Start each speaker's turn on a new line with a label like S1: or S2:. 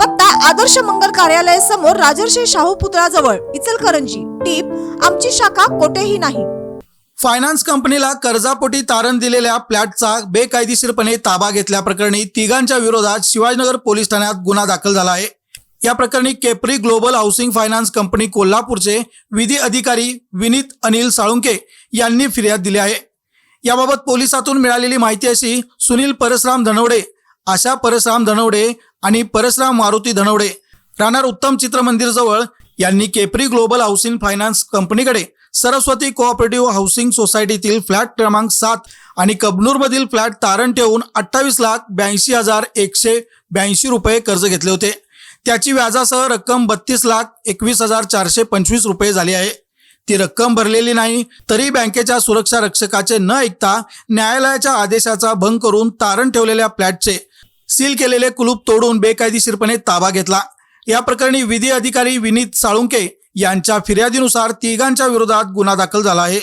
S1: पत्ता आदर्श मंगल कार्यालय समोर राजर्षी शाहू पुतळाजवळ इचलकरंजी. टीप आमची शाखा कोठेही नाही.
S2: फायनान्स कंपनीला कर्जापोटी तारण दिलेल्या फ्लॅटचा बेकायदेशीरपणे ताबा घेतल्याप्रकरणी तिघांच्या विरोधात शिवाजीनगर पोलीस ठाण्यात गुन्हा दाखल झाला आहे. या प्रकरणी Capri global housing finance company कोल्हापूरचे विधी अधिकारी विनीत अनिल साळुंके यांनी फिर्याद दिली आहे. याबाबत पोलिसातून मिळालेली माहिती अशी सुनील परसराम धनवडे आशा परसराम धनवडे आणि परसराम मारुती धनवडे राहणार उत्तम चित्रमंदिर जवळ यांनी केपरी ग्लोबल हाऊसिंग फायनान्स कंपनीकडे सरस्वती कोऑपरेटिव्ह हाऊसिंग सोसायटीतील फ्लॅट क्रमांक सात आणि कबनूरमधील फ्लॅट तारण ठेवून अठ्ठावीस लाख ब्याऐंशी हजार एकशे ब्याऐंशी रुपये कर्ज घेतले होते. त्याची व्याजासह रक्कम बत्तीस लाख एकवीस हजार चारशे पंचवीस रुपये झाली आहे. ती रक्कम भरलेली नाही तरी बँकेच्या सुरक्षा रक्षकाचे न ऐकता न्यायालयाच्या आदेशाचा भंग करून तारण ठेवलेल्या फ्लॅटचे सील केलेले कुलूप तोडून बेकायदेशीरपणे ताबा घेतला. या प्रकरणी विधी अधिकारी विनीत साळुंके यांच्या फिर्यादीनुसार तिघांच्या विरोधात गुन्हा दाखल झाला आहे.